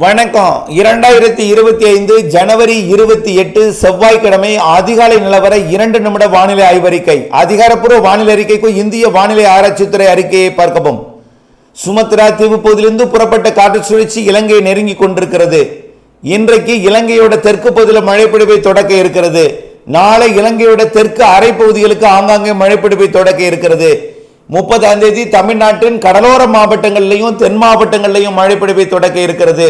வணக்கம். இரண்டாயிரத்தி இருபத்தி ஐந்து ஜனவரி இருபத்தி எட்டு செவ்வாய்க்கிழமை அதிகாலை நிலவர இரண்டு நிமிட வானிலை ஆய்வறிக்கை. அதிகாரப்பூர்வ வானிலை அறிக்கைக்கு இந்திய வானிலை ஆராய்ச்சித்துறை அறிக்கையை பார்க்கவும். சுமத்ரா தீவு பகுதியிலிருந்து புறப்பட்ட காற்று சுழற்சி இலங்கையை நெருங்கி கொண்டிருக்கிறது. இன்றைக்கு இலங்கையோட தெற்கு பகுதியில் மழைப்பிடிப்பை தொடக்க இருக்கிறது. நாளை இலங்கையோட தெற்கு அரை பகுதிகளுக்கு ஆங்காங்கே மழைப்பிடிப்பை தொடக்க இருக்கிறது. முப்பதாம் தேதி தமிழ்நாட்டின் கடலோர மாவட்டங்களிலையும் தென் மாவட்டங்களிலையும் மழைப்பிடிப்பை தொடக்க இருக்கிறது.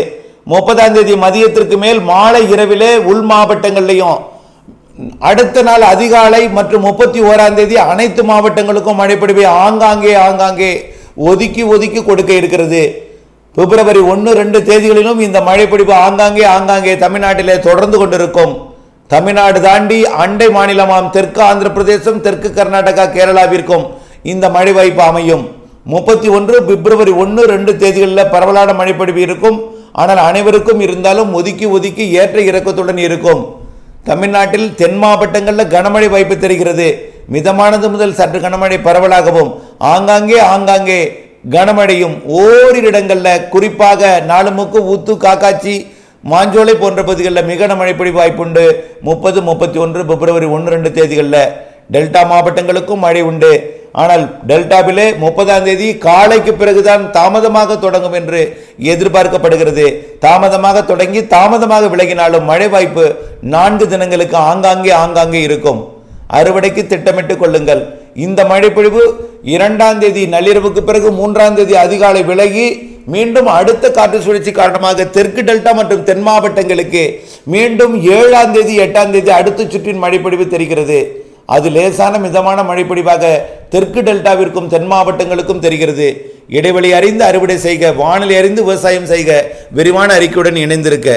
முப்பதாம் தேதி மதியத்திற்கு மேல் மாலை இரவிலே உள் மாவட்டங்களிலையும் அடுத்த நாள் அதிகாலை மற்றும் முப்பத்தி ஓராம் தேதி அனைத்து மாவட்டங்களுக்கும் மழைப்பிடிப்பை ஆங்காங்கே ஆங்காங்கே ஒதுக்கி ஒதுக்கி கொடுக்க இருக்கிறது. பிப்ரவரி ஒன்று ரெண்டு தேதிகளிலும் இந்த மழைப்பிடிப்பு ஆங்காங்கே ஆங்காங்கே தமிழ்நாட்டிலே தொடர்ந்து கொண்டிருக்கும். தமிழ்நாடு தாண்டி அண்டை மாநிலமாம் தெற்கு ஆந்திர பிரதேசம் தெற்கு கர்நாடகா கேரளாவிற்கும். இந்த மழை வாய்ப்பு அமையும். முப்பத்தி ஒன்று பிப்ரவரி ஒன்று ரெண்டு தேதிகளில் பரவலான மழைப்பொழிவு இருக்கும். ஆனால் அனைவருக்கும் இருந்தாலும் ஒதுக்கி ஒதுக்கி ஏற்ற இறக்கத்துடன் இருக்கும். தமிழ்நாட்டில் தென் மாவட்டங்களில் கனமழை வாய்ப்பு தெரிகிறது. மிதமானது முதல் சற்று கனமழை பரவலாகவும் ஆங்காங்கே ஆங்காங்கே கனமழையும் ஓரிரு இடங்களில் குறிப்பாக நாலுமுக்கு ஊத்து காக்காச்சி மாஞ்சோலை போன்ற பகுதிகளில் மிக கனமழை பொழிவு வாய்ப்புண்டு. முப்பது முப்பத்தி ஒன்று பிப்ரவரி ஒன்று ரெண்டு தேதிகளில். டெல்டா மாவட்டங்களுக்கும் மழை உண்டு. ஆனால் டெல்டாவிலே முப்பதாம் தேதி காலைக்கு பிறகுதான் தாமதமாக தொடங்கும் என்று எதிர்பார்க்கப்படுகிறது. தாமதமாக தொடங்கி தாமதமாக விலகினாலும் மழை வாய்ப்பு நான்கு தினங்களுக்கு ஆங்காங்கே ஆங்காங்கே இருக்கும். அறுவடைக்கு திட்டமிட்டுக் கொள்ளுங்கள். இந்த மழைப்பொழிவு இரண்டாம் தேதி நள்ளிரவுக்கு பிறகு மூன்றாம் தேதி அதிகாலை விலகி மீண்டும் அடுத்த காற்று சுழற்சி காரணமாக தெற்கு டெல்டா மற்றும் தென் மாவட்டங்களுக்கு மீண்டும் ஏழாம் தேதி எட்டாம் தேதி அடுத்த சுற்றின் மழைப்பொழிவு தெரிகிறது. அது லேசான மிதமான மழைப்பொழிவாக தெற்கு டெல்டாவிற்கும் தென் மாவட்டங்களுக்கும் தெரிகிறது. இடைவெளி அறிந்து அறுவடை செய்க வானிலை அறிந்து விவசாயம் செய்க விரிவான அறிக்கையுடன் இணைந்திருக்க.